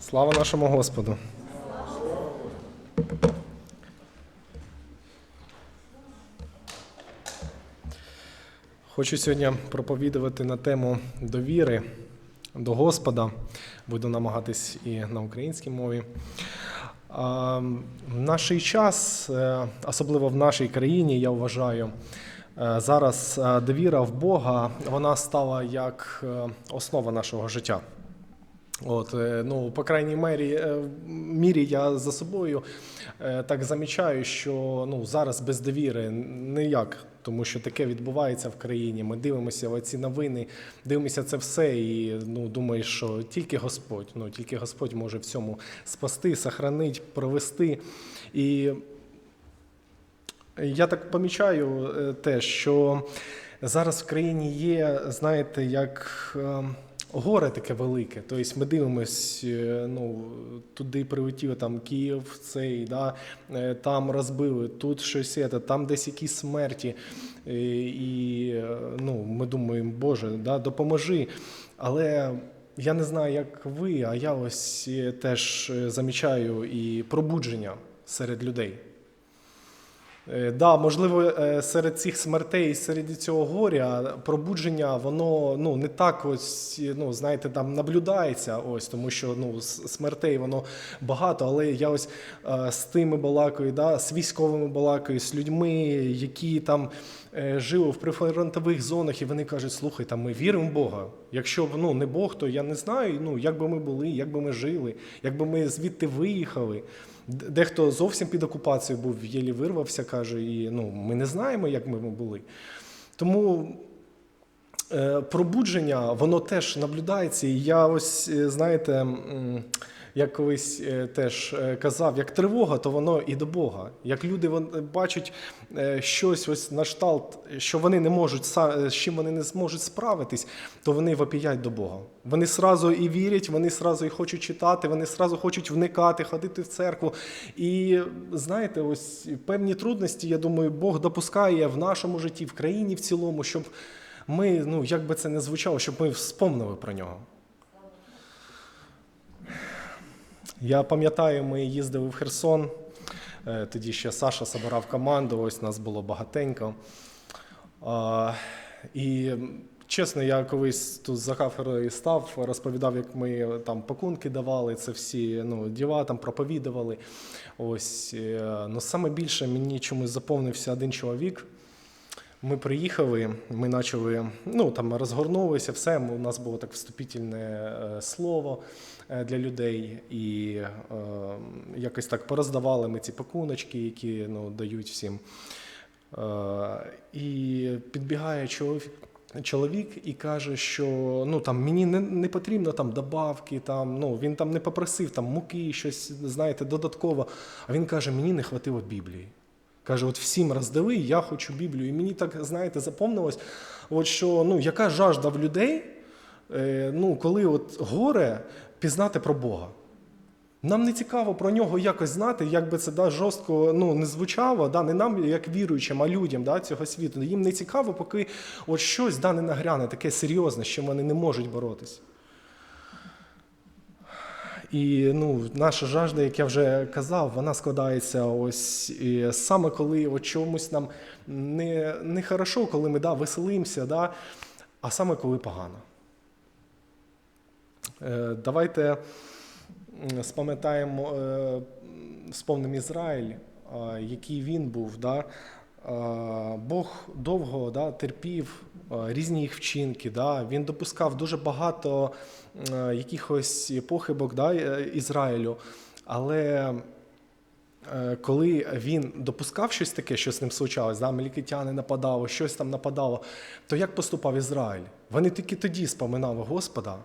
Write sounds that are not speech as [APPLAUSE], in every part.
Слава нашому Господу. Хочу сьогодні проповідувати на тему довіри до Господа. Буду намагатись і на українській мові. В наш час, е, особливо в нашій країні, я вважаю, е, зараз е, довіра в Бога вона стала як основа нашого життя. От, е, ну, по крайній мірі, е, мірі я за собою е, так замічаю, що ну, зараз без довіри ніяк, тому що таке відбувається в країні. Ми дивимося ці новини, дивимося це все і ну, думаєш, що тільки Господь, ну, тільки Господь може в цьому спасти, сохранити, провести. І я так помічаю те, що зараз в країні є, знаєте, як е, горе таке велике. Тобто ми дивимось, е, ну, туди прилетів там Київ, цей, да, е, там розбили, тут щось, це, там десь якісь смерті. Е, І ну, ми думаємо, Боже, да, допоможи. Але я не знаю, як ви, а я ось теж замічаю і пробудження серед людей. Е, Да, можливо, е, серед цих смертей, і серед цього горя пробудження, воно ну не так ось, ну знаєте, там наблюдається, ось тому що ну смертей воно багато. Але я ось е, з тими балакаю, да, з військовими балакаю, з людьми, які там жили в прифронтових зонах, і вони кажуть: слухай, там ми віримо в Бога. Якщо б ну не Бог, то я не знаю, ну як би ми були, як би ми жили, як би ми звідти виїхали. Дехто зовсім під окупацією був, єлі вирвався, каже, і ну, ми не знаємо, як ми були. Тому е, пробудження, воно теж наблюдається. І я ось, е, знаєте, як колись е, теж е, казав, як тривога, то воно і до Бога. Як люди бачать е, щось ось на шталт, що вони не можуть, з чим вони не зможуть справитись, то вони вопіять до Бога. Вони сразу і вірять, вони сразу і хочуть читати, вони сразу хочуть вникати, ходити в церкву. І знаєте, ось певні трудності, я думаю, Бог допускає в нашому житті, в країні в цілому, щоб ми, ну як би це не звучало, щоб ми вспомнили про нього. Я пам'ятаю, ми їздили в Херсон. е, Тоді ще Саша збирав команду, ось нас було багатенько. І чесно, я колись тут за кафедрою став, розповідав, як ми там пакунки давали, це всі ну, діла там проповідували. Ось, е, ну, саме більше мені чомусь заповнився один чоловік. Ми приїхали, ми почали, ну там розгорнулися, все. У нас було так вступительне е, слово для людей, і е, якось так пороздавали ми ці пакуночки, які ну, дають всім. Е, і підбігає чоловік. Чоловік і каже, що ну там мені не, не потрібно там добавки, там ну він там не попросив там муки, щось знаєте, додатково. А він каже: мені не хватило Біблії. Каже, от всім роздали, я хочу Біблію. І мені так, знаєте, запомнилось, от що ну, яка жажда в людей, е, ну, коли от горе пізнати про Бога. Нам не цікаво про нього якось знати, як би це да, жорстко ну, не звучало, да, не нам, як віруючим, а людям да, цього світу. Їм не цікаво, поки от щось да, не нагряне, таке серйозне, чим вони не можуть боротися. І ну, наша жажда, як я вже казав, вона складається ось і саме коли от чомусь нам не, не хорошо, коли ми да, веселимося, да, а саме коли погано. Е, давайте спам'ятаємо, е, спомнимо Ізраїль, який він був. Да? Бог довго да, терпів різні їх вчинки. Да? Він допускав дуже багато е, якихось похибок да, Ізраїлю. Але коли він допускав щось таке, що з ним случалось, да, амелікитяни нападали, щось там нападало, то як поступав Ізраїль? Вони тільки тоді споминали Господа.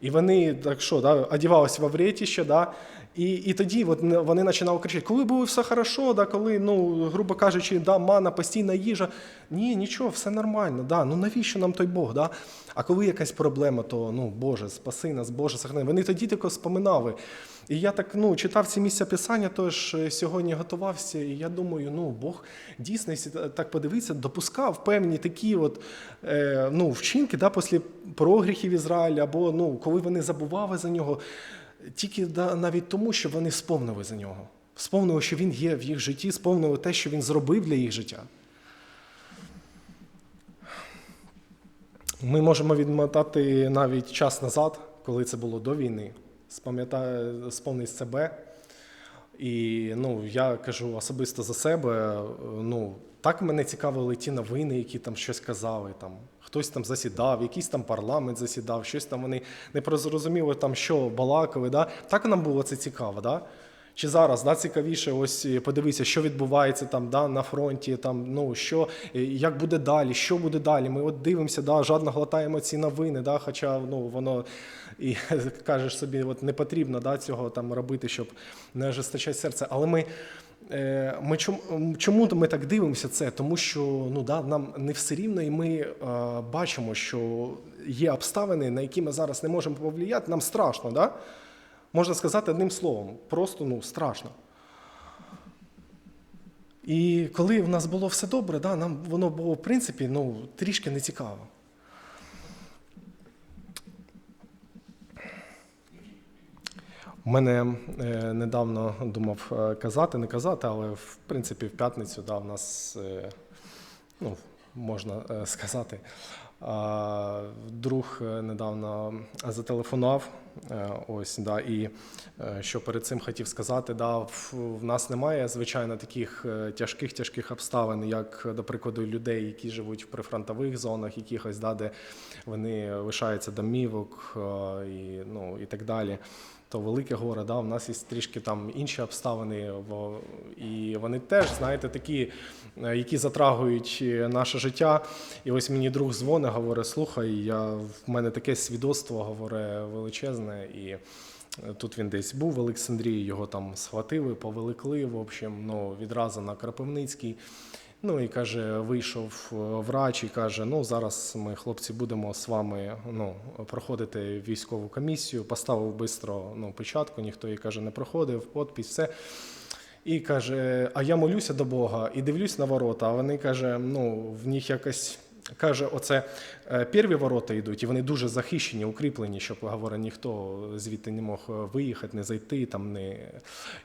І вони так що, да, одівалися в вретіще, да, і, і тоді от вони починали кричати, коли було все хорошо, да, коли, ну, грубо кажучи, да, мана, постійна їжа. Ні, нічого, все нормально. Да, ну навіщо нам той Бог? Да? А коли якась проблема, то ну, Боже, спаси нас, Боже, сохрани. Вони тоді тільки споминали. І я так ну, читав ці місця писання, тож е, сьогодні готувався, і я думаю, ну Бог дійсно, так подивитися, допускав певні такі от, е, ну, вчинки да, після прогріхів Ізраїля, або ну, коли вони забували за нього. Тільки навіть тому, що вони сповнили за нього. Сповнили, що він є в їх житті, сповнили те, що він зробив для їх життя. Ми можемо відмотати навіть час назад, коли це було до війни, сповнить себе. І ну, я кажу особисто за себе. Ну, так мене цікавили ті новини, які там щось казали. Там, хтось там засідав, якийсь там парламент засідав, щось там вони не зрозуміли, там, що балакали. Да? Так нам було це цікаво. Да? Чи зараз да, цікавіше, ось подивися, що відбувається там да, на фронті, там, ну, що, е, як буде далі, що буде далі. Ми от дивимося, да, жадно глотаємо ці новини, да, хоча ну, воно і [LAUGHS] кажеш собі, от не потрібно да, цього там робити, щоб не ожесточати серце. Але ми. Е, Ми чому, чому ми так дивимося це? Тому що ну да нам не все рівно, і ми е, бачимо, що є обставини, на які ми зараз не можемо повлияти. Нам страшно, да? Можна сказати одним словом, просто ну, страшно. І коли в нас було все добре, да, нам воно було, в принципі, ну, трішки нецікаво. Мене е, недавно думав е, казати, не казати, але в принципі в п'ятницю да, в нас, е, ну, можна сказати, друг недавно зателефонував. Ось, да, і що перед цим хотів сказати, да, в, нас немає, звичайно, таких тяжких тяжких обставин, як, до прикладу, людей, які живуть в прифронтових зонах, якихось, да, де вони лишаються домівок і, ну, і так далі. То велике горе, да, у нас є трішки там інші обставини, і вони теж, знаєте, такі, е, які затрагують е, наше життя. І ось мені друг дзвонить, говорить: слухай, я, в мене таке свідоцтво, говорить, величезне. І е, тут він десь був в Олександрії, його там схватили, повеликли, в общем, ну, відразу на Кропивницький. Ну і каже, вийшов е, врач і каже: ну зараз ми, хлопці, будемо з вами ну, проходити військову комісію. Поставив швидко ну, печатку, ніхто її каже, не проходив, подпись, все. І каже: А я молюся до Бога і дивлюсь на ворота. А вони каже, ну в них якось. Каже, оце е, перві ворота йдуть, і вони дуже захищені, укріплені, щоб говорить, ніхто звідти не мог е, виїхати, не зайти. Там не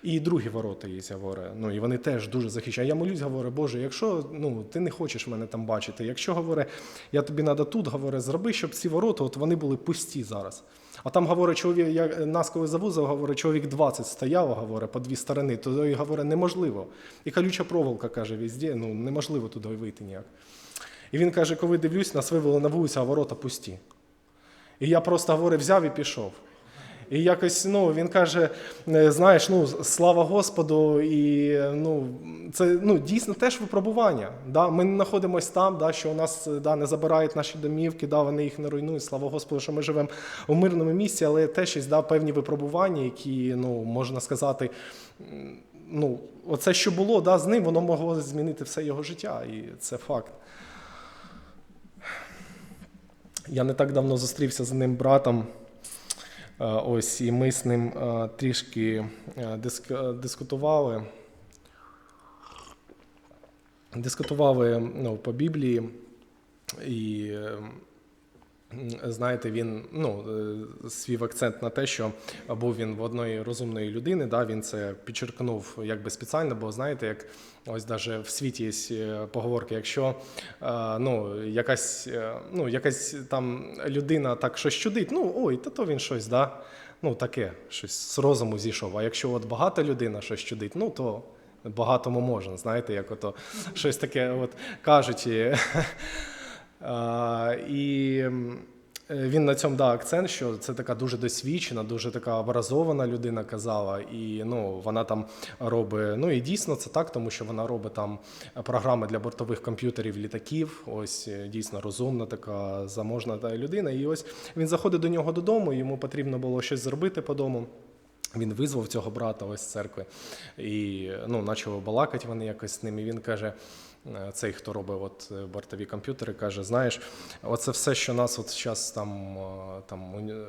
і другі ворота є, говорить. Ну і вони теж дуже захищені. А я молюсь, говорю, Боже, якщо ну ти не хочеш мене там бачити, якщо говорить, я тобі треба тут, говорить, зроби, щоб ці ворота, от вони були пусті зараз. А там говорить, чоловік, я нас коли завузив, говорить, чоловік 20 стояв, говорить, по дві сторони, то і говорить, неможливо. І колюча проволока каже, везде, ну неможливо туди вийти ніяк. І він каже, коли дивлюсь, нас вивели на вулицю, а ворота пусті. І я просто говорить, взяв і пішов. І якось ну, він каже: е, знаєш, ну, слава Господу, і ну, це ну, дійсно теж випробування. Да? Ми не знаходимося там, да, що у нас да, не забирають наші домівки, да, вони їх не руйнують. Слава Господу, що ми живемо у мирному місці, але теж є да, певні випробування, які, ну, можна сказати, ну, оце, що було да, з ним, воно могло змінити все його життя, і це факт. Я не так давно зустрівся з ним братом. Е, Ось, і ми з ним е, трішки е, диск- дискутували. Дискутували ну, по Біблії. І знаєте, він ну, е, свій акцент на те, що був він в одної розумної людини, да, він це підчеркнув якби спеціально, бо знаєте, як ось даже в світі є е, поговорки, якщо е, ну, якась, ну, якась там людина так щось чудить, ну ой, та то він щось, да, ну таке, щось з розуму зійшов. А якщо от багата людина щось чудить, ну то багатому можна, знаєте, як ото щось таке от кажуть. [LAUGHS] І, е, він на цьому дав акцент, що це така дуже досвідчена, дуже така образована людина казала, і ну вона там робить. Ну і дійсно це так, тому що вона робить там програми для бортових комп'ютерів літаків. Ось е, дійсно розумна, така заможна та людина. І ось він заходить до нього додому, йому потрібно було щось зробити по дому. Він визвав цього брата ось з церкви і ну, почали балакати вони якось з ним. І він каже: цей, хто робить от е, бортові комп'ютери, каже: знаєш, оце все, що нас от зараз там, е, там е,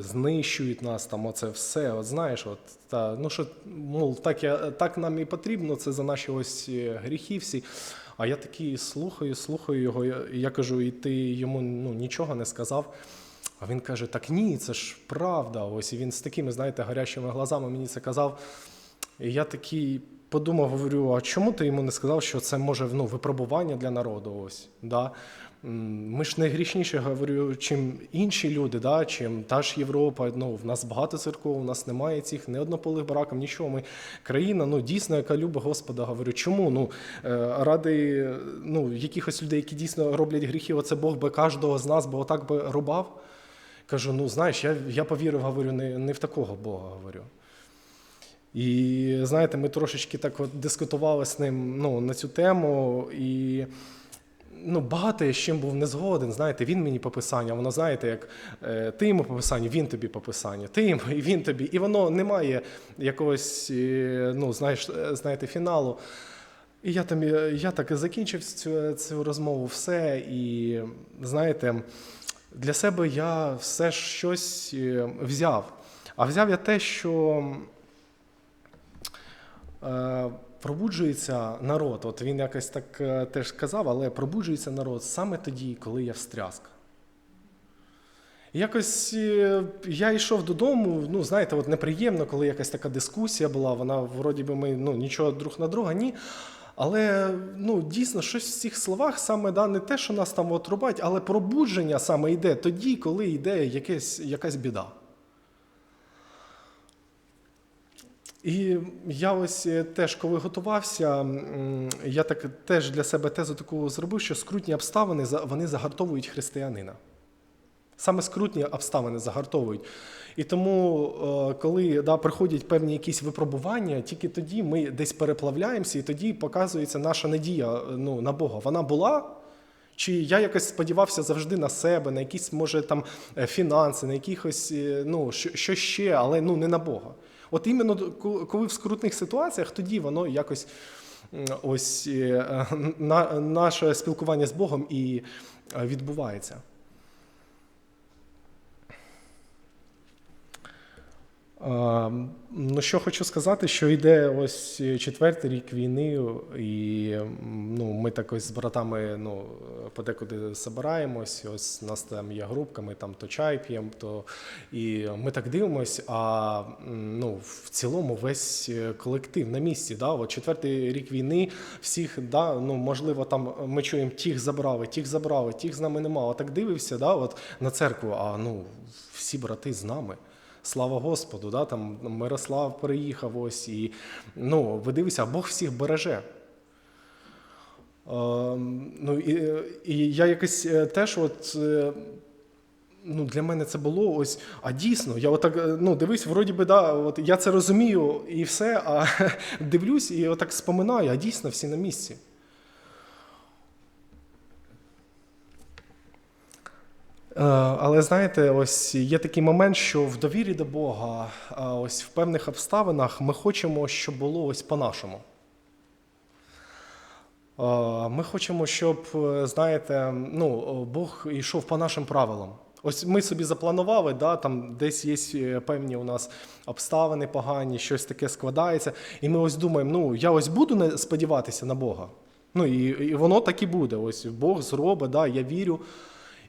знищують нас, там оце все, от знаєш, от та ну що, мов, так я так нам і потрібно, це за наші ось е, гріхи всі. А я такий слухаю, слухаю його. Я, я кажу, і ти йому ну, нічого не сказав. А він каже: Так ні, це ж правда. Ось і він з такими, знаєте, гарячими глазами мені це казав. І я такий подумав, говорю: а чому ти йому не сказав, що це може ну, випробування для народу? Ось, да? Ми ж не грішніші, говорю, чим інші люди, да? чим та ж Європа. Ну, в нас багато церков, у нас немає цих не однополих браків, нічого. Ми країна, ну дійсно, яка любить Господа. Говорю, чому? Ну, е, ради ну, якихось людей, які дійсно роблять гріхи, оце Бог би кожного з нас, бо отак би рубав. Кажу, ну знаєш, я, я повірив, говорю, не, не в такого Бога говорю. І знаєте, ми трошечки так от дискутували з ним ну, на цю тему, і ну, багато я з чим був не згоден. Знаєте, він мені по писанню, воно знаєте, як е, ти йому по писанню, він тобі по писанню, ти йому і він тобі. І воно не має якогось, е, ну, знаєш, е, знаєте, фіналу. І я там я так і закінчив цю, цю розмову, все. І знаєте, для себе я все ж щось взяв. А взяв я те, що пробуджується народ. От він якось так е, теж казав, але пробуджується народ саме тоді, коли я встряска. Якось е, я йшов додому, ну, знаєте, от неприємно, коли якась така дискусія була, вона вроді би ми ну, нічого друг на друга, ні. Але ну, дійсно щось в цих словах саме да, не те, що нас там от але пробудження саме йде тоді, коли йде якесь, якась біда. І я ось е, теж, коли готувався, я так теж для себе тезу таку зробив, що скрутні обставини вони загартовують християнина. Саме скрутні обставини загартовують. І тому, е, коли да, приходять певні якісь випробування, тільки тоді ми десь переплавляємося, і тоді показується наша надія е, ну, на Бога. Вона була. Чи я якось сподівався завжди на себе, на якісь, може, там фінанси, на якихось, ну, що, що ще, але ну, не на Бога. От іменно коли в скрутних ситуаціях, тоді воно якось ось е, на, наше спілкування з Богом і е, відбувається. Ну, що хочу сказати, що йде ось четвертий рік війни, і ну, ми так ось з братами ну, подекуди збираємось. Ось у нас там є групка, ми там то чай п'ємо, то і ми так дивимось. А ну, в цілому весь колектив на місці. Да? От четвертий рік війни, всіх, да, ну, можливо, там ми чуємо, тих забрали, тих забрали, тих з нами нема. Отак дивився да, от, на церкву, а ну, всі брати з нами. Слава Господу, да, там Мирослав переїхав ось і ну, ви дивіться, Бог всіх береже. Е, ну, і, і я якось е, теж от. е, Ну, для мене це було ось, а дійсно, я отак, е, ну, дивись, вроді би, да, от я це розумію і все, а [LAUGHS] дивлюсь і отак споминаю, а дійсно всі на місці. Але знаєте, ось є такий момент, що в довірі до Бога, е, ось в певних обставинах ми хочемо, щоб було ось по-нашому. Е, Ми хочемо, щоб, е, знаєте, ну, е, Бог йшов по нашим правилам. Ось ми собі запланували, да, там десь є е, певні у нас обставини погані, щось таке складається. І ми ось думаємо, ну я ось буду сподіватися на Бога. Ну і, і воно так і буде. Ось Бог зробить, да, я вірю.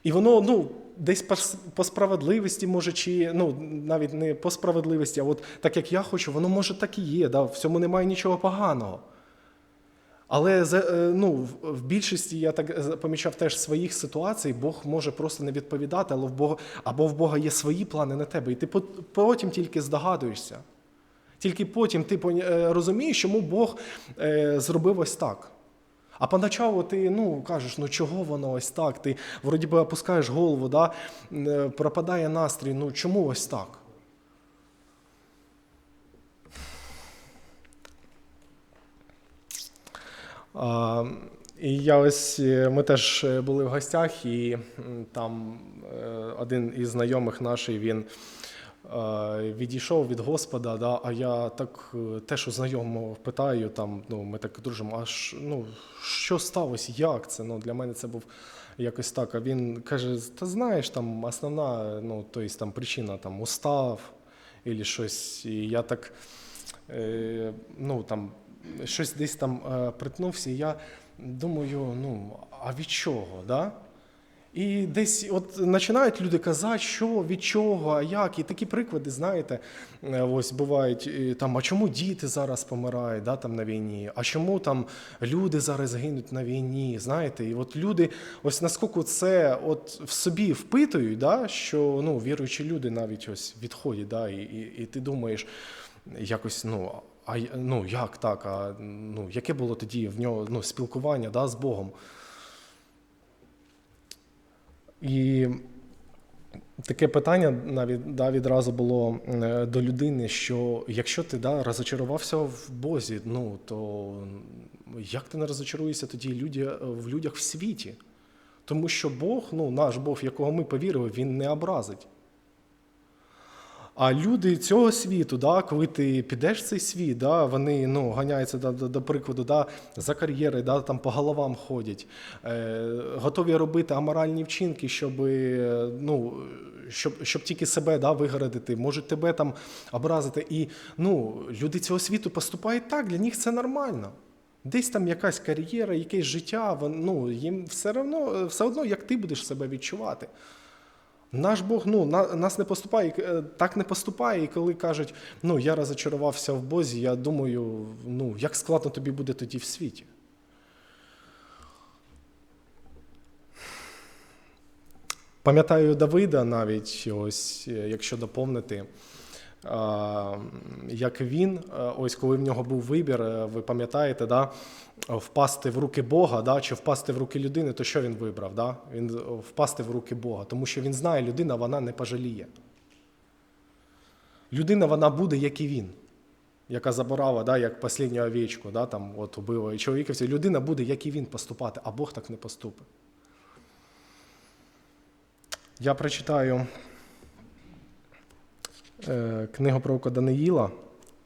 І воно ну, десь по, по справедливості, може, чи ну, навіть не по справедливості, а от так як я хочу, воно може так і є. Да, в цьому немає нічого поганого. Але е, ну, в- більшості я так е, помічав теж своїх ситуацій, Бог може просто не відповідати, але в Бога, або в Бога є свої плани на тебе, і ти потім тільки здогадуєшся. Тільки потім ти е, розумієш, чому Бог зробив ось так. А поначалу ти ну, кажеш, ну чого воно ось так? Ти вроді би опускаєш голову, да? е, пропадає настрій, ну чому ось так? А, і я ось е, ми теж е, були в гостях, і там один із знайомих наших він відійшов від Господа, да, а я так е, теж у знайомого питаю, там, ну, ми так дружимо, а ш, ну, що сталося, як це? Ну, для мене це був якось так. А він каже: та знаєш, там основна ну, то там, причина там, устав або щось. І я так е, ну, там, щось десь там е, притнувся, і я думаю, ну, а від чого? Да? І десь от починають люди казати, що від чого, а як. І такі приклади, знаєте, е, ось бувають там, а чому діти зараз помирають да, там, на війні, а чому там люди зараз гинуть на війні, знаєте, і от люди, ось наскільки це от в собі впитують, да, що ну, віруючі люди навіть ось відходять, да, і, і, і ти думаєш, якось, ну, а ну як так? А ну, яке було тоді в нього ну, спілкування да, з Богом? І таке питання навіть да, відразу було е, до людини, що якщо ти да, розочарувався в Бозі, ну то як ти не розочаруєшся тоді люди, в людях в світі? Тому що Бог, ну, наш Бог, якого ми повірили, він не образить. А люди цього світу, да, коли ти підеш в цей світ, да, вони ну, ганяються до, до, прикладу да, за кар'єри, да, там по головам ходять, е, готові робити аморальні вчинки, щоб, е, ну, щоб, щоб тільки себе да, вигородити, можуть тебе там образити. І ну, люди цього світу поступають так, для них це нормально. Десь там якась кар'єра, якесь життя, ну, їм все одно, все одно, як ти будеш себе відчувати. Наш Бог ну, на, нас не поступає, е, так не поступає, і коли кажуть, ну я розочарувався в Бозі, я думаю, ну як складно тобі буде тоді в світі. Пам'ятаю Давида навіть, ось, е, якщо доповнити, як він, е, ось коли в нього був вибір, е, ви пам'ятаєте, да, впасти в руки Бога да, чи впасти в руки людини, то що він вибрав? Да? Він е, впасти в руки Бога, тому що він знає, людина вона не пожаліє. Людина вона буде, як і він, яка забирала, да, як останню овечку, да, там, от, убила і. Людина буде, як і він, поступати, а Бог так не поступить. Я прочитаю е, книгу пророка Даниїла,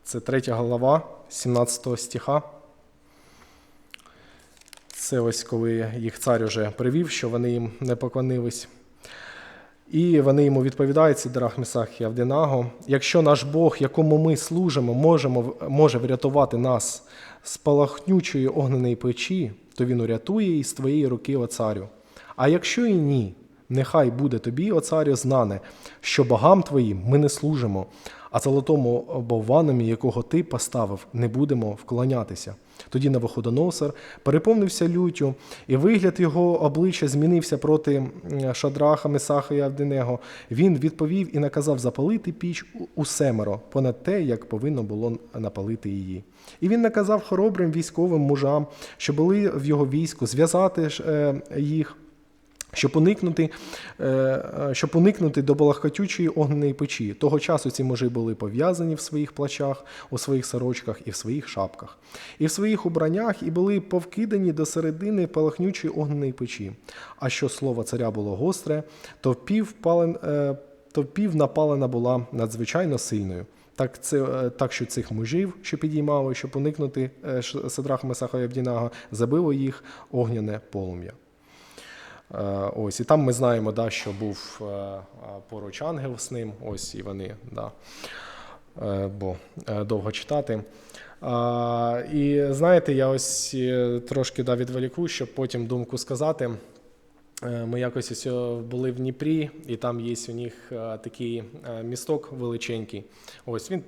це третя глава, 17 стиха. Це ось коли їх цар уже привів, що вони їм не поклонились. І вони йому відповідають, Сідрах Месах і Авденаго, якщо наш Бог, якому ми служимо, можемо, може врятувати нас з палахнючої огненої печі, то він урятує із твоєї руки, о царю. А якщо і ні, нехай буде тобі, о царю, знане, що богам твоїм ми не служимо, а золотому бовванові, якого ти поставив, не будемо вклонятися. Тоді Навуходоносор переповнився люттю, і вигляд його обличчя змінився проти Шадраха, Месаха і Авденего. Він відповів і наказав запалити піч у- у семеро, понад те, як повинно було напалити її. І він наказав хоробрим військовим мужам, що були в його війську, зв'язати е, їх. Щоб уникнути, е, е, щоб уникнути до балахкатючої огненої печі. Того часу ці мужі були пов'язані в своїх плачах, у своїх сорочках і в своїх шапках, і в своїх убраннях, і були повкидані до середини палахнючої огненої печі. А що слово царя було гостре, то пів, пален, е, то пів напалена була надзвичайно сильною. Так, це, так що цих мужів, що підіймали, щоб уникнути е, Месаха і Абдінаго, забило їх огняне полум'я. Е, Ось, і там ми знаємо, да, що був е, е, поруч ангел з ним. Ось і вони, да, бо довго читати. І знаєте, я ось трошки да, відволіку, щоб потім думку сказати. Ми якось ось були в Дніпрі, і там є у них такий місток величенький. Ось він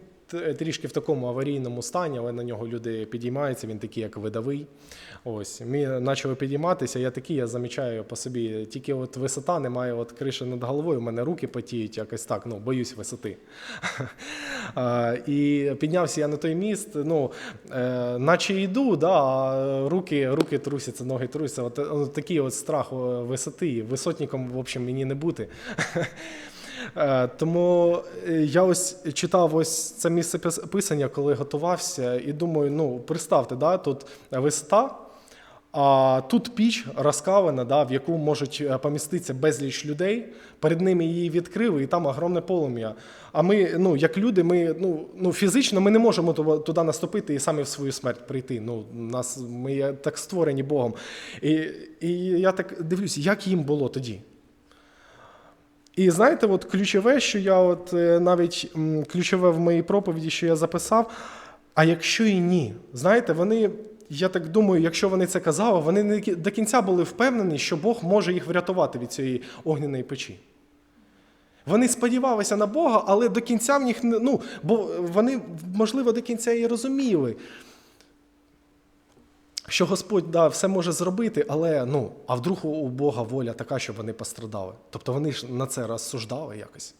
трішки в такому аварійному стані, але на нього люди підіймаються, він такий, як видовий. Ось ми почали підійматися. Я такий, я замічаю по собі, тільки от висота немає, от криші над головою. У мене руки потіють, якось так. Ну боюсь висоти. [LAUGHS] І піднявся я на той міст. Ну е, наче йду, а руки, трусяться, ноги трусяться. Такий от страх висоти. Висотником, в общем, мені не бути. [LAUGHS] Е, Тому е, я ось читав ось це місце писання, коли готувався, і думаю, ну представте, да, тут висота, а тут піч розкавана, да, в яку можуть е, поміститися безліч людей. Перед ними її відкрили, і там огромне полум'я. А ми, ну як люди, ми ну, ну фізично ми не можемо туди наступити і самі в свою смерть прийти. Ну, нас ми так створені Богом. І, і я так дивлюся, як їм було тоді. І знаєте, от ключове, що я от е, навіть ключове в моїй проповіді, що я записав. А якщо і ні, знаєте, вони я так думаю, якщо вони це казали, вони не до кінця були впевнені, що Бог може їх врятувати від цієї огняної печі. Вони сподівалися на Бога, але до кінця в них ну, бо вони, можливо, до кінця і розуміли, що Господь да, все може зробити, але ну, а вдруг у- Бога воля така, щоб вони пострадали. Тобто вони ж на це розсуждали якось.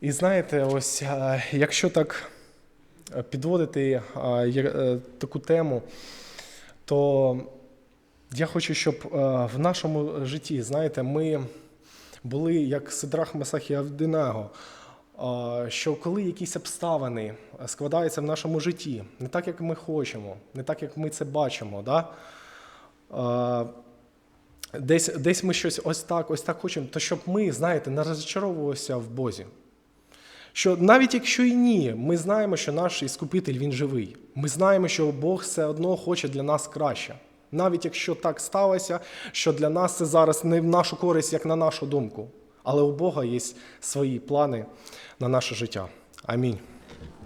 І знаєте, ось е, якщо так е, підводити е, таку тему, то я хочу, щоб в нашому житті, знаєте, ми були як Сидрах Месах і Авдинаго, що коли якісь обставини складаються в нашому житті, не так, як ми хочемо, не так, як ми це бачимо, да? десь, десь ми щось ось так, ось так хочемо, то щоб ми, знаєте, не розчаровувалися в Бозі. Що навіть якщо і ні, ми знаємо, що наш іскупитель він живий. Ми знаємо, що Бог все одно хоче для нас краще. Навіть якщо так сталося, що для нас це зараз не в нашу користь, як на нашу думку. Але у Бога є свої плани на наше життя. Амінь.